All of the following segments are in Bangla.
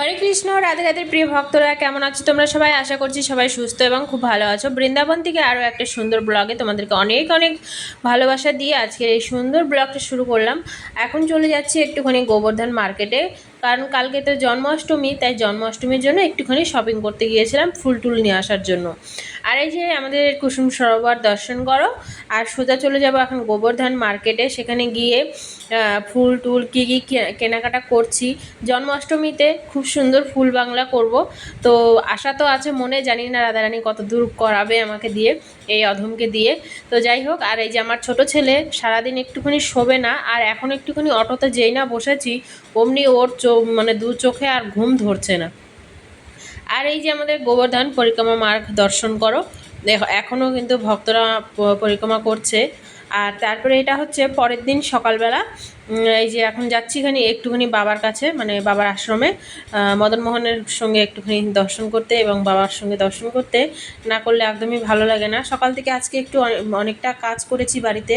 হরে কৃষ্ণ, রাধে রাধের প্রিয় ভক্তরা, কেমন আছো তোমরা? সবাই আশা করছি সবাই সুস্থ এবং খুব ভালো আছো। বৃন্দাবন থেকে আরও একটা সুন্দর ব্লগে তোমাদেরকে অনেক অনেক ভালোবাসা দিয়ে আজকে এই সুন্দর ব্লগটা শুরু করলাম। এখন চলে যাচ্ছি একটুখানি গোবর্ধন মার্কেটে কারণ কালকে তো জন্মাষ্টমী, তাই জন্মাষ্টমীর জন্য একটুখানি শপিং করতে গিয়েছিলাম ফুল টুল নিয়ে আসার জন্য। আর এই যে আমাদের কুসুম সরোবর দর্শন করো, আর সোজা চলে যাব এখন গোবর্ধন মার্কেটে। সেখানে গিয়ে ফুল টুল কী কী কেনাকাটা করছি। জন্মাষ্টমীতে খুব সুন্দর ফুল বাংলা করব। তো আশা তো আছে মনে, জানি না রাধারানী কত দূর করাবে আমাকে দিয়ে, এই অধমকে দিয়ে। তো যাই হোক, আর এই যে আমার ছোট ছেলে সারাদিন একটুখানি শোবে না, আর এখন একটুখানি অটোতে যেই না বসেছি, অমনি ওর চো মানে দু চোখে আর ঘুম ধরছে না। আর এই যে আমাদের গোবর্ধন, পরিক্রমা মার্গ দর্শন করো। দেখো এখনও কিন্তু ভক্তরা পরিক্রমা করছে। আর তারপরে এটা হচ্ছে পরের দিন সকালবেলা এই যে এখন যাচ্ছি এখানে একটুখানি বাবার কাছে মানে বাবার আশ্রমে আহ, মদন মোহনের সঙ্গে একটুখানি দর্শন করতে এবং বাবার সঙ্গে দর্শন করতে না করলে একদমই ভালো লাগে না। সকাল থেকে আজকে একটু অনেকটা কাজ করেছি বাড়িতে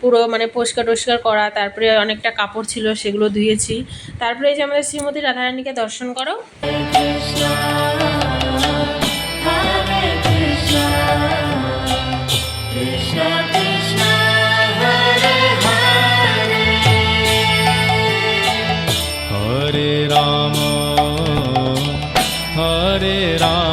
পুরো মানে পরিষ্কার টরিষ্কার করা তারপরে অনেকটা কাপড় ছিল সেগুলো ধুয়েছি তারপরে এই যে আমাদের শ্রীমতী রাধারানীকে দর্শন করো। রাম হরে রাম।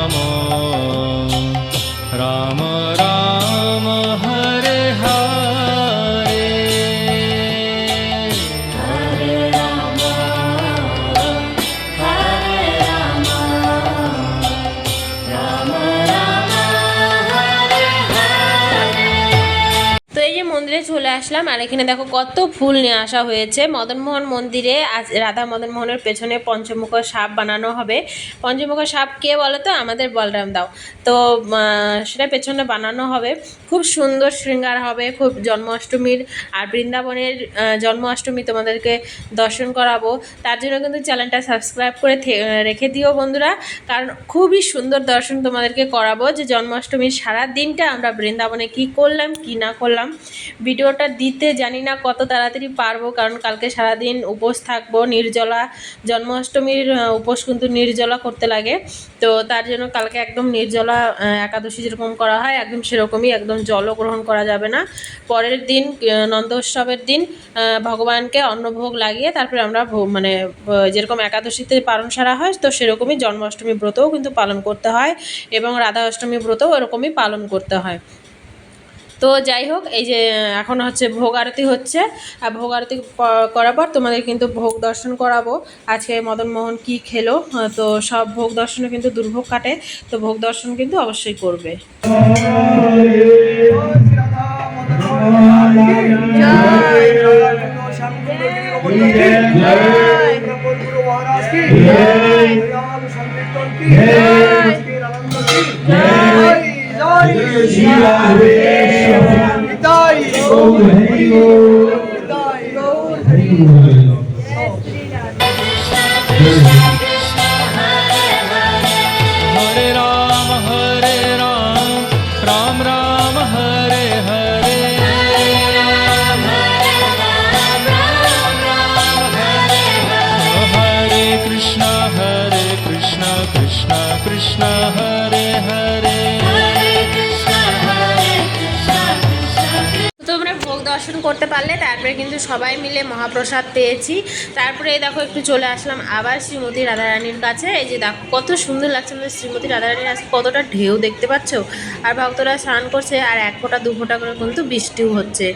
মন্দিরে চলে আসলাম আর এখানে দেখো কত ফুল নিয়ে আসা হয়েছে। মদনমোহন মন্দিরে আজ রাধা মদনমোহনের পেছনে পঞ্চমুখ সাপ বানানো হবে। পঞ্চমুখ সাপ কে বলো তো আমাদের বলরাম দাও। তো সেটা পেছনে বানানো হবে। খুব সুন্দর শৃঙ্গার হবে, খুব জন্মাষ্টমীর আর বৃন্দাবনের জন্মাষ্টমী তোমাদেরকে দর্শন করাবো। তার জন্য কিন্তু চ্যানেলটা সাবস্ক্রাইব করে রেখে দিও বন্ধুরা। কারণ খুবই সুন্দর দর্শন তোমাদেরকে করাবো যে জন্মাষ্টমীর সারা দিনটা আমরা বৃন্দাবনে কি করলাম, কি না করলাম। ভিডিওটা দিতে জানি না কত তাড়াতাড়ি পারব, কারণ কালকে সারাদিন উপোস থাকব, নির্জলা জন্মাষ্টমীর উপোস কিন্তু নির্জলা করতে লাগে। তো তার জন্য কালকে একদম নির্জলা একাদশী যেরকম করা হয়, একদম সেরকমই একদম জলও গ্রহণ করা যাবে না। পরের দিন নন্দ উৎসবের দিন ভগবানকে অন্নভোগ লাগিয়ে তারপরে আমরা মানে যেরকম একাদশীতে পালন সারা হয়, তো সেরকমই জন্মাষ্টমী ব্রতও কিন্তু পালন করতে হয় এবং রাধা অষ্টমী ব্রতও এরকমই পালন করতে হয়। তো যাই হোক এই যে এখন হচ্ছে ভোগ আরতি হচ্ছে। আর ভোগ আরতি করার পর তোমাদের কিন্তু ভোগ দর্শন করাবো। আজকে মদন মোহন কি খেলো তো সব ভোগ দর্শনে কিন্তু দুর্ভোগ কাটে তো ভোগ দর্শন কিন্তু অবশ্যই করবে। হরে করতে পারলে তারপরে কিন্তু সবাই মিলে মহাপ্রসাদ পেয়েছি। তারপরে এই দেখো একটু চলে আসলাম আবার শ্রীমতী রাধারানীর কাছে। এই যে দেখো, কত সুন্দর লাগছে আমাদের শ্রীমতী রাধারানীর আজকে কতটা ঢেউ দেখতে পাচ্ছ? আর ভক্তরা স্নান করছে আর এক ফোঁটা, দু ফোঁটা করে কিন্তু বৃষ্টিও হচ্ছে।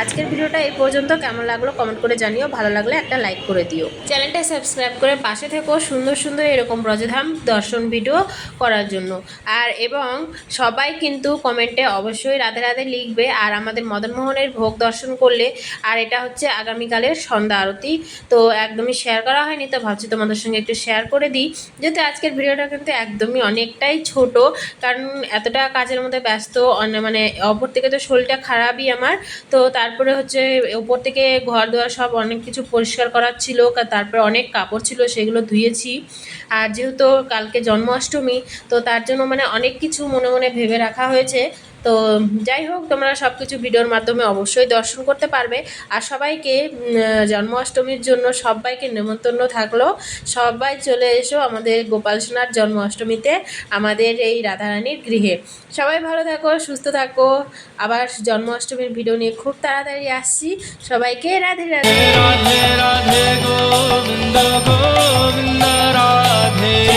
আজকের ভিডিওটা এই পর্যন্ত। কেমন লাগল কমেন্ট করে জানিও। ভালো লাগলে একটা লাইক করে দিও। চ্যানেলটা সাবস্ক্রাইব করে পাশে থেকো সুন্দর সুন্দর এরকম ব্রজধাম দর্শন ভিডিও করার জন্য। আর এবং সবাই কিন্তু কমেন্টে অবশ্যই রাধে রাধে লিখবে। আর আমাদের মদনমোহনের ভোগ দর্শন করলে, আর এটা হচ্ছে আগামীকালের সন্ধ্যা আরতি। তো একদমই শেয়ার করা হয়নি, তো ভাবছি তোমাদের সঙ্গে একটু শেয়ার করে দিই। যেহেতু আজকের ভিডিওটা কিন্তু একদমই অনেকটাই ছোট, কারণ এতটা কাজের মধ্যে ব্যস্ত মানে অপর থেকে তো শরীরটা খারাপই আমার। তো তারপরে হচ্ছে ওপর থেকে ঘর দুয়ার সব অনেক কিছু পরিষ্কার করার ছিল তারপরে অনেক কাপড় ছিল, সেগুলো ধুয়েছি। আর যেহেতু কালকে জন্মাষ্টমী, তো তার জন্য মানে অনেক কিছু মনে মনে ভেবে রাখা হয়েছে। তো যাই হোক, তোমরা সব কিছু ভিডিওর মাধ্যমে অবশ্যই দর্শন করতে পারবে। আর সবাইকে জন্মাষ্টমীর জন্য সবাইকে নেমন্তন্ন থাকল। সবাই চলে এসো আমাদের গোপাল সোনার জন্মাষ্টমীতে, আমাদের এই রাধারানীর গৃহে। সবাই ভালো থাকো, সুস্থ থাকো। আবার জন্মাষ্টমীর ভিডিও নিয়ে খুব তাড়াতাড়ি আসছি। সবাইকে রাধে রাধে। রাধে রাধে, গোবিন্দ গোবিন্দ, রাধে।